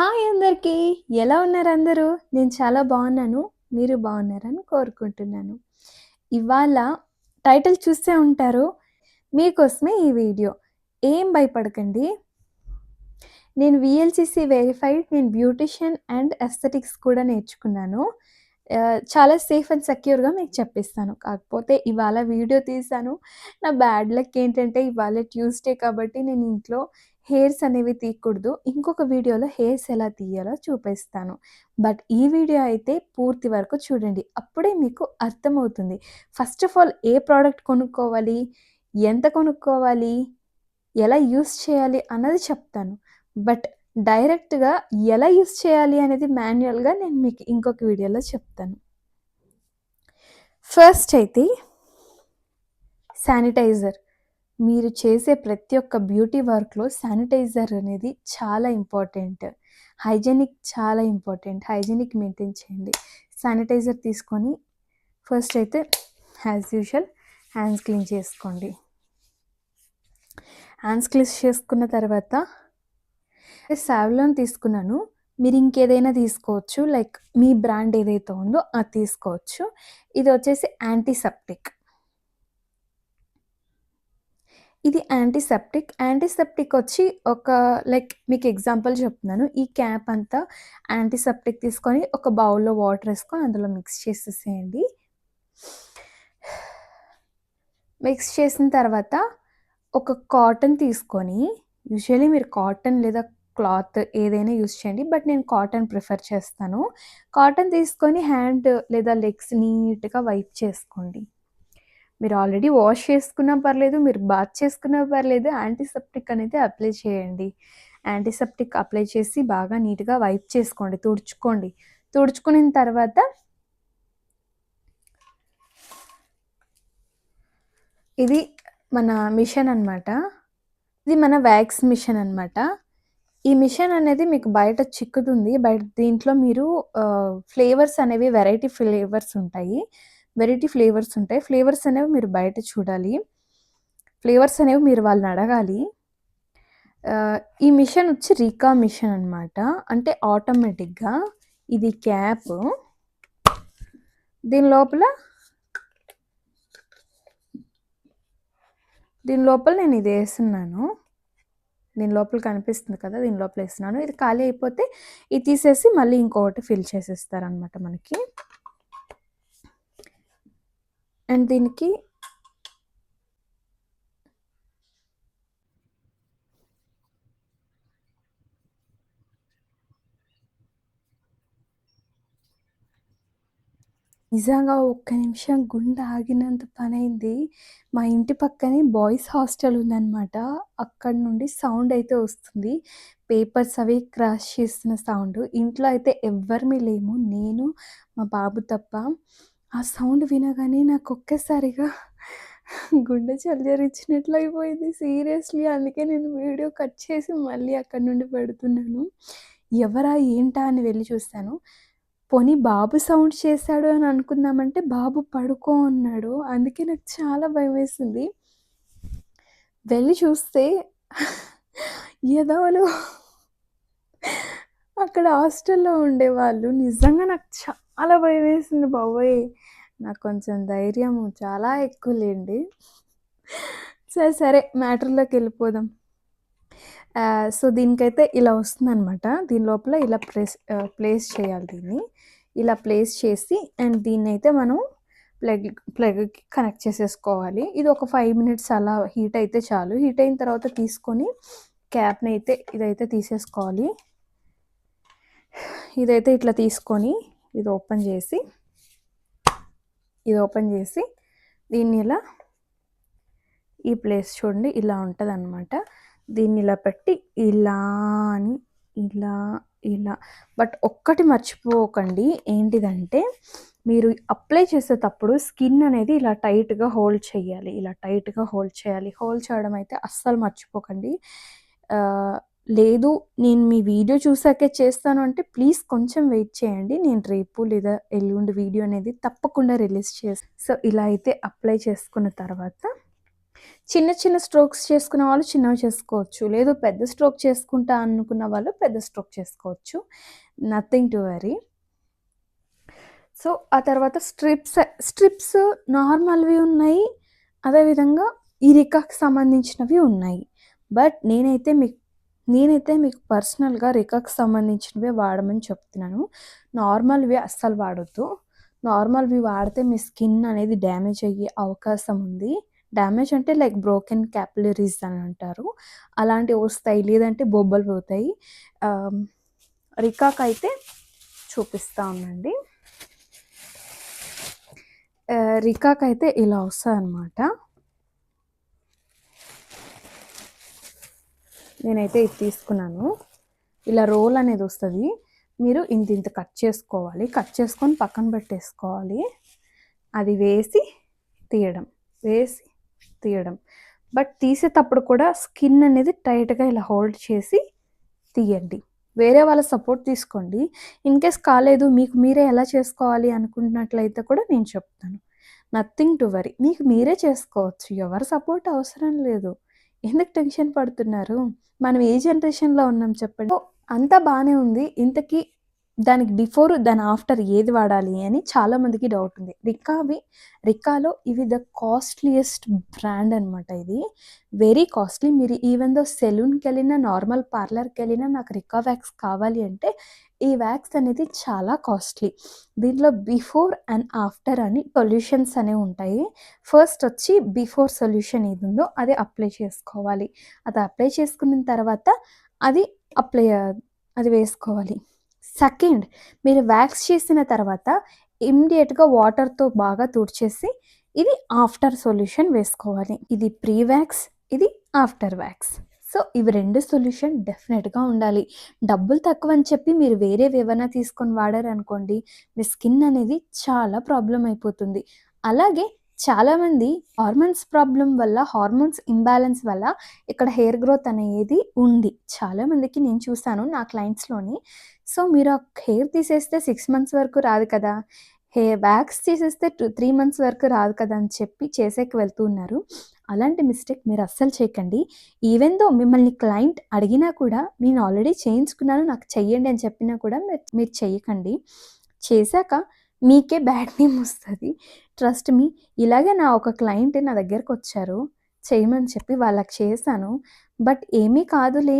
Hi అందరికీ. ఎలా ఉన్నారు అందరూ నేను చాలా బాగున్నాను. మీరు బాగున్నారని కోరుకుంటున్నాను. ఇవాళ టైటిల్ చూస్తే ఉంటారు. మీకోసమే ఈ వీడియో. ఏం భయపడకండి. నేను విఎల్సిసి వెరిఫైడ్ నేను బ్యూటిషియన్ అండ్ ఎస్థెటిక్స్ కూడా నేర్చుకున్నాను. చాలా సేఫ్ అండ్ సెక్యూర్గా మీకు చెప్పిస్తాను. కాకపోతే ఇవాళ వీడియో తీశాను. నా బ్యాడ్ లక్ ఏంటంటే ఇవాళ ట్యూస్డే కాబట్టి నేను ఇంట్లో హెయిర్స్ అనేవి తీయకూడదు. ఇంకొక వీడియోలో హెయిర్స్ ఎలా తీయాలో చూపిస్తాను. బట్ ఈ వీడియో అయితే పూర్తి వరకు చూడండి. అప్పుడే మీకు అర్థమవుతుంది. ఫస్ట్ ఆఫ్ ఆల్ ఏ ప్రోడక్ట్ కొనుక్కోవాలి? ఎంత కొనుక్కోవాలి? ఎలా యూస్ చేయాలి అన్నది చెప్తాను. బట్ డైరెక్ట్గా ఎలా యూస్ చేయాలి అనేది మాన్యువల్గా నేను మీకు ఇంకొక వీడియోలో చెప్తాను. ఫస్ట్ అయితే శానిటైజర్. మీరు చేసే ప్రతి ఒక్క బ్యూటీ వర్క్లో శానిటైజర్ అనేది చాలా ఇంపార్టెంట్. హైజెనిక్ చాలా ఇంపార్టెంట్. హైజెనిక్ మెయింటైన్ చేయండి. శానిటైజర్ తీసుకొని ఫస్ట్ అయితే యాజ్ యూజువల్ హ్యాండ్స్ క్లీన్ చేసుకోండి. హ్యాండ్స్ క్లీన్ చేసుకున్న తర్వాత సావ్లోన్ తీసుకున్నాను. మీరు ఇంకేదైనా తీసుకోవచ్చు. లైక్ మీ బ్రాండ్ ఏదైతే ఉందో అది తీసుకోవచ్చు. ఇది వచ్చేసి యాంటీసెప్టిక్. ఇది యాంటీసెప్టిక్ యాంటీసెప్టిక్ వచ్చి ఒక లైక్ మీకు ఎగ్జాంపుల్ చెప్తున్నాను. ఈ క్యాప్ అంతా యాంటీసెప్టిక్ తీసుకొని ఒక బౌల్లో వాటర్ వేసుకొని అందులో మిక్స్ చేసేసేయండి. మిక్స్ చేసిన తర్వాత ఒక కాటన్ తీసుకొని యూజువలీ మీరు కాటన్ లేదా క్లాత్ ఏదైనా యూస్ చేయండి బట్ నేను కాటన్ ప్రిఫర్ చేస్తాను. కాటన్ తీసుకొని హ్యాండ్ లేదా లెగ్స్ నీట్గా వైప్ చేసుకోండి. మీరు ఆల్రెడీ వాష్ చేసుకున్నా పర్లేదు మీరు బాత్ చేసుకున్నా పర్లేదు యాంటీసెప్టిక్ అనేది అప్లై చేయండి. యాంటీసెప్టిక్ అప్లై చేసి బాగా నీట్గా వైప్ చేసుకోండి తుడుచుకోండి. తుడుచుకున్న తర్వాత ఇది మన మిషన్ అనమాట ఇది మన వ్యాక్స్ మిషన్ అనమాట ఈ మిషన్ అనేది మీకు బయట చిక్కుతుంది. బయట దీంట్లో మీరు ఫ్లేవర్స్ అనేవి వెరైటీ ఫ్లేవర్స్ ఉంటాయి. వెరైటీ ఫ్లేవర్స్ ఉంటాయి. ఫ్లేవర్స్ అనేవి మీరు బయట చూడాలి. ఫ్లేవర్స్ అనేవి మీరు వాళ్ళని అడగాలి. ఈ మిషన్ వచ్చి రీకా మిషన్ అనమాట అంటే ఆటోమేటిక్గా ఇది క్యాప్. దీని లోపల దీని లోపల నేను ఇది వేస్తున్నాను. దీని లోపల కనిపిస్తుంది కదా దీని లోపల వేస్తున్నాను. ఇది ఖాళీ అయిపోతే ఇది తీసేసి మళ్ళీ ఇంకొకటి ఫిల్ చేసేస్తారనమాట మనకి. అండ్ దీనికి నిజంగా ఒక్క నిమిషం గుండె ఆగినంత పని అయింది మా ఇంటి పక్కనే బాయ్స్ హాస్టల్ ఉందన్నమాట. అక్కడ నుండి సౌండ్ అయితే వస్తుంది. పేపర్స్ అవి క్రాష్ చేస్తున్న సౌండ్. ఇంట్లో అయితే ఎవ్వరిమీ లేము. నేను మా బాబు తప్ప. ఆ సౌండ్ వినగానే నాకు ఒక్కసారిగా గుండె చల్లరిచ్చినట్లు అయిపోయింది. సీరియస్లీ అందుకే నేను వీడియో కట్ చేసి మళ్ళీ అక్కడ నుండి పెడుతున్నాను. ఎవరా ఏంటా అని వెళ్ళి చూస్తాను. పోనీ బాబు సౌండ్ చేశాడు అని అనుకుందామంటే బాబు పడుకో ఉన్నాడు అందుకే నాకు చాలా భయం వేసింది. వెళ్ళి చూస్తే ఎదవలు అక్కడ హాస్టల్లో ఉండేవాళ్ళు. నిజంగా నాకు చాలా భయం వేసింది బాబోయ్. నాకు కొంచెం ధైర్యము చాలా ఎక్కువ లేండి సరే సరే మ్యాటర్లోకి వెళ్ళిపోదాం. సో దీనికైతే ఇలా వస్తుందన్నమాట. దీని లోపల ఇలా ప్లేస్ ప్లేస్ చేయాలి దీన్ని. ఇలా ప్లేస్ చేసి అండ్ దీన్ని అయితే మనం ప్లగ్ ప్లగ్కి కనెక్ట్ చేసేసుకోవాలి. ఇది ఒక ఫైవ్ మినిట్స్ అలా హీట్ అయితే చాలు. హీట్ అయిన తర్వాత తీసుకొని క్యాప్ని అయితే ఇదైతే తీసేసుకోవాలి. ఇదైతే ఇట్లా తీసుకొని ఇది ఓపెన్ చేసి ఇది ఓపెన్ చేసి దీన్ని ఇలా ఈ ప్లేస్ చూడండి ఇలా ఉంటుంది అనమాట దీన్ని ఇలా పెట్టి ఇలా అని ఇలా ఇలా. బట్ ఒక్కటి మర్చిపోకండి ఏంటిదంటే మీరు అప్లై చేసేటప్పుడు స్కిన్ అనేది ఇలా టైట్గా హోల్డ్ చేయాలి ఇలా టైట్గా హోల్డ్ చేయాలి. హోల్డ్ చేయడం అయితే అస్సలు మర్చిపోకండి. లేదు నేను మీ వీడియో చూసాకే చేస్తాను అంటే ప్లీజ్ కొంచెం వెయిట్ చేయండి. నేను రేపు లేదా ఎల్లుండి వీడియో అనేది తప్పకుండా రిలీజ్ చేస్తాను సో ఇలా అయితే అప్లై చేసుకున్న తర్వాత చిన్న చిన్న స్ట్రోక్స్ చేసుకునే వాళ్ళు చిన్నవి చేసుకోవచ్చు. లేదు పెద్ద స్ట్రోక్ చేసుకుంటా అనుకున్న వాళ్ళు పెద్ద స్ట్రోక్ చేసుకోవచ్చు. నథింగ్ టు వరీ సో ఆ తర్వాత స్ట్రిప్స్ స్ట్రిప్స్ నార్మల్వి ఉన్నాయి. అదేవిధంగా ఈ రికాకి సంబంధించినవి ఉన్నాయి. బట్ నేనైతే మీకు నేనైతే మీకు పర్సనల్గా రికాకి సంబంధించినవే వాడమని చెప్తున్నాను. నార్మల్వి అస్సలు వాడొద్దు. నార్మల్వి వాడితే మీ స్కిన్ అనేది డ్యామేజ్ అయ్యే అవకాశం ఉంది. డ్యామేజ్ అంటే లైక్ బ్రోకెన్ క్యాపిలరీస్ అని అంటారు. అలాంటివి వస్తాయి లేదంటే బొబ్బలు పోతాయి. రికాక్ అయితే చూపిస్తా ఉండండి. రికాక్ అయితే ఇలా వస్తాయి అనమాట నేనైతే ఇది తీసుకున్నాను. ఇలా రోల్ అనేది వస్తుంది. మీరు ఇంత ఇంత కట్ చేసుకోవాలి. కట్ చేసుకొని పక్కన పెట్టేసుకోవాలి. అది వేసి తీయడం. వేసి తీయడం. బట్ తీసేటప్పుడు కూడా స్కిన్ అనేది టైట్గా ఇలా హోల్డ్ చేసి తీయండి. వేరే వాళ్ళ సపోర్ట్ తీసుకోండి. ఇన్ కేస్ కాలేదు మీకు మీరే ఎలా చేసుకోవాలి అనుకుంటున్నట్లయితే కూడా నేను చెప్తాను. నథింగ్ టు వరీ మీకు మీరే చేసుకోవచ్చు. ఎవరి సపోర్ట్ అవసరం లేదు. ఎందుకు టెన్షన్ పడుతున్నారు? మనం ఏ జనరేషన్లో ఉన్నాం చెప్పండి. అంతా బాగానే ఉంది. ఇంతకీ దానికి బిఫోర్ దాని ఆఫ్టర్ ఏది వాడాలి అని చాలామందికి డౌట్ ఉంది. రికావి రికాలో ఇవి ద కాస్ట్లీయెస్ట్ బ్రాండ్ అనమాట ఇది. Very costly. మీరు ఈవెన్ దో సెలూన్కి వెళ్ళినా నార్మల్ పార్లర్కి వెళ్ళినా నాకు రికా వ్యాక్స్ కావాలి అంటే ఈ వ్యాక్స్ అనేది చాలా కాస్ట్లీ. దీంట్లో బిఫోర్ అండ్ ఆఫ్టర్ అని సొల్యూషన్స్ అనేవి ఉంటాయి. ఫస్ట్ వచ్చి బిఫోర్ సొల్యూషన్ ఏది ఉందో అది అప్లై చేసుకోవాలి. అది అప్లై చేసుకున్న తర్వాత అది అప్లై అది వేసుకోవాలి. సెకండ్ మీరు వ్యాక్స్ చేసిన తర్వాత ఇమ్మీడియట్గా వాటర్తో బాగా తుడిచేసి ఇది ఆఫ్టర్ సొల్యూషన్ వేసుకోవాలి. ఇది ప్రీ వ్యాక్స్ ఇది ఆఫ్టర్ వ్యాక్స్. సో ఇవి రెండు సొల్యూషన్ డెఫినెట్గా ఉండాలి. డబ్బులు తక్కువ అని చెప్పి మీరు వేరే ఏమైనా తీసుకొని వాడారనుకోండి మీ స్కిన్ అనేది చాలా ప్రాబ్లం అయిపోతుంది. అలాగే చాలామంది హార్మోన్స్ ప్రాబ్లం వల్ల హార్మోన్స్ ఇంబ్యాలెన్స్ వల్ల ఇక్కడ హెయిర్ గ్రోత్ అనేది ఉంది. చాలామందికి నేను చూశాను నా క్లయింట్స్లోని. సో మీరు ఆ హెయిర్ తీసేస్తే సిక్స్ మంత్స్ వరకు రాదు కదా. హే వ్యాక్స్ చేసేస్తే టూ త్రీ మంత్స్ వరకు రాదు కదా అని చెప్పి చేసేకి వెళ్తూ ఉన్నారు. అలాంటి మిస్టేక్ మీరు అస్సలు చేయకండి. ఈవెన్ దో మిమ్మల్ని క్లయింట్ అడిగినా కూడా నేను ఆల్రెడీ చేయించుకున్నాను నాకు చెయ్యండి అని చెప్పినా కూడా మీరు మీరు చెయ్యకండి. చేశాక మీకే బ్యాడ్ నేమ్ వస్తుంది. ట్రస్ట్ మీ ఇలాగే నా ఒక క్లయింట్ నా దగ్గరకు వచ్చారు చేయమని చెప్పి వాళ్ళకి చేశాను. బట్ ఏమీ కాదులే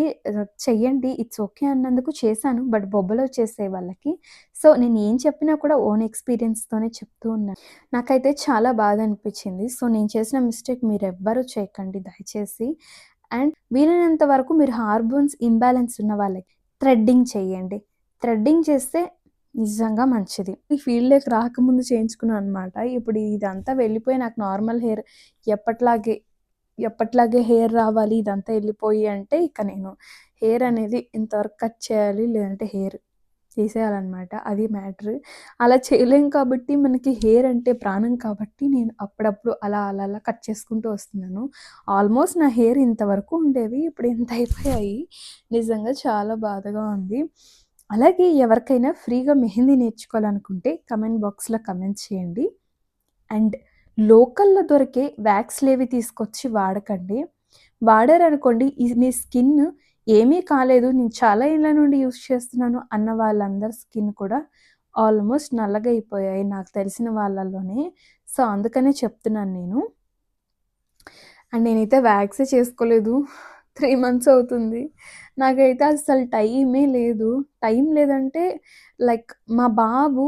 చెయ్యండి ఇట్స్ ఓకే అన్నందుకు చేశాను. బట్ బొబ్బలు వచ్చేసే వాళ్ళకి. సో నేను ఏం చెప్పినా కూడా ఓన్ ఎక్స్పీరియన్స్తోనే చెప్తూ ఉన్నాను నాకైతే చాలా బాధ అనిపించింది. సో నేను చేసిన మిస్టేక్ మీరు ఎవ్వరూ చేయకండి దయచేసి. అండ్ వీలైనంత వరకు మీరు హార్మోన్స్ ఇంబ్యాలెన్స్ ఉన్న వాళ్ళకి థ్రెడ్డింగ్ చేయండి థ్రెడ్డింగ్ చేస్తే నిజంగా మంచిది. ఈ ఫీల్డ్లోకి రాకముందు చేయించుకున్నాను అనమాట ఇప్పుడు ఇదంతా వెళ్ళిపోయి నాకు నార్మల్ హెయిర్ ఎప్పట్లాగే ఎప్పట్లాగే హెయిర్ రావాలి ఇదంతా వెళ్ళిపోయి అంటే ఇక నేను హెయిర్ అనేది ఇంతవరకు కట్ చేయాలి లేదంటే హెయిర్ తీసేయాలన్నమాట అది మ్యాటర్. అలా చేయలేం కాబట్టి మనకి హెయిర్ అంటే ప్రాణం కాబట్టి నేను అప్పుడప్పుడు అలా అలా అలా కట్ చేసుకుంటూ వస్తున్నాను. ఆల్మోస్ట్ నా హెయిర్ ఇంతవరకు ఉండేవి ఇప్పుడు ఇంత అయిపోయాయి? నిజంగా చాలా బాధగా ఉంది. అలాగే ఎవరికైనా ఫ్రీగా మెహందీ నేర్చుకోవాలనుకుంటే కమెంట్ బాక్స్లో కమెంట్ చేయండి. అండ్ లోకల్లో దొరికే వ్యాక్స్లేవి తీసుకొచ్చి వాడకండి. వాడారనుకోండి మీ స్కిన్ ఏమీ కాలేదు నేను చాలా ఏళ్ళ నుండి యూస్ చేస్తున్నాను అన్న వాళ్ళందరి స్కిన్ కూడా ఆల్మోస్ట్ నల్లగా అయిపోయాయి నాకు తెలిసిన వాళ్ళలోనే సో అందుకనే చెప్తున్నాను నేను. అండ్ నేనైతే వ్యాక్సే చేసుకోలేదు. త్రీ మంత్స్ అవుతుంది. నాకైతే అసలు టైమే లేదు. టైం లేదంటే లైక్ మా బాబు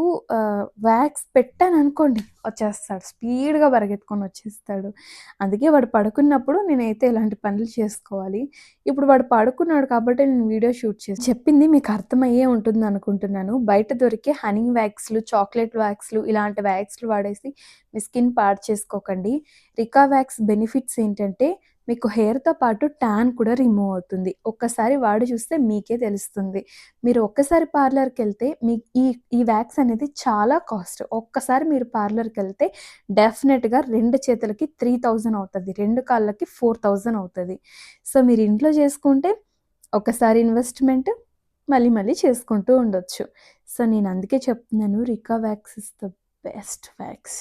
వ్యాక్స్ పెట్టాను అనుకోండి వచ్చేస్తాడు. స్పీడ్గా పరిగెత్తుకొని వచ్చేస్తాడు. అందుకే వాడు పడుకున్నప్పుడు నేనైతే ఇలాంటి పనులు చేసుకోవాలి. ఇప్పుడు వాడు పడుకున్నాడు కాబట్టి నేను వీడియో షూట్ చేసి చెప్పింది మీకు అర్థమయ్యే ఉంటుంది అనుకుంటున్నాను. బయట దొరికే హనీ వ్యాక్స్లు చాక్లెట్ వ్యాక్స్లు ఇలాంటి వ్యాక్స్లు వాడేసి మీ స్కిన్ పాడు చేసుకోకండి. రికా వ్యాక్స్ బెనిఫిట్స్ ఏంటంటే మీకు హెయిర్తో పాటు ట్యాన్ కూడా రిమూవ్ అవుతుంది. ఒక్కసారి వాడి చూస్తే మీకే తెలుస్తుంది. మీరు ఒక్కసారి పార్లర్కి వెళ్తే మీ ఈ ఈ వ్యాక్స్ అనేది చాలా కాస్ట్ ఒక్కసారి మీరు పార్లర్కి వెళ్తే డెఫినెట్గా రెండు చేతులకి త్రీ థౌజండ్ అవుతుంది. రెండు కాళ్ళకి ఫోర్ థౌజండ్ అవుతుంది. సో మీరు ఇంట్లో చేసుకుంటే ఒకసారి ఇన్వెస్ట్మెంట్ మళ్ళీ మళ్ళీ చేసుకుంటూ ఉండొచ్చు. సో నేను అందుకే చెప్తున్నాను Rica wax is the best wax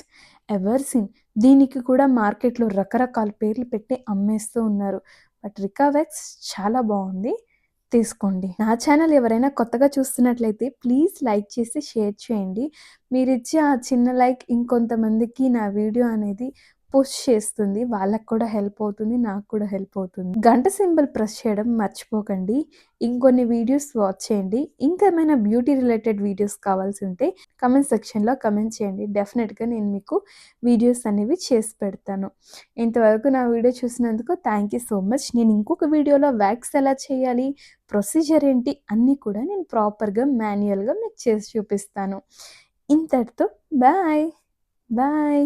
ever seen దీనికి కూడా మార్కెట్లో రకరకాల పేర్లు పెట్టి అమ్మేస్తూ ఉన్నారు. బట్ రికావెక్స్ చాలా బాగుంది. తీసుకోండి. నా ఛానల్ ఎవరైనా కొత్తగా చూస్తున్నట్లయితే ప్లీజ్ లైక్ చేసి షేర్ చేయండి. మీరు ఇచ్చే ఆ చిన్న లైక్ ఇంకొంతమందికి నా వీడియో అనేది పుష్ చేస్తుంది వాళ్ళకు కూడా హెల్ప్ అవుతుంది నాకు కూడా హెల్ప్ అవుతుంది. గంట సింబల్ ప్రెస్ చేయడం మర్చిపోకండి. ఇంకొన్ని వీడియోస్ వాచ్ చేయండి. ఇంకా ఏమైనా బ్యూటీ రిలేటెడ్ వీడియోస్ కావాల్సి ఉంటే కమెంట్ సెక్షన్లో కమెంట్ చేయండి. డెఫినెట్గా నేను మీకు వీడియోస్ అనేవి చేసి పెడతాను. ఇంతవరకు నా వీడియో చూసినందుకు థ్యాంక్ యూ సో మచ్. నేను ఇంకొక వీడియోలో వ్యాక్స్ ఎలా చేయాలి ప్రొసీజర్ ఏంటి అన్నీ కూడా నేను ప్రాపర్గా మాన్యువల్గా మీకు చేసి చూపిస్తాను. ఇంతటితో బాయ్. బాయ్.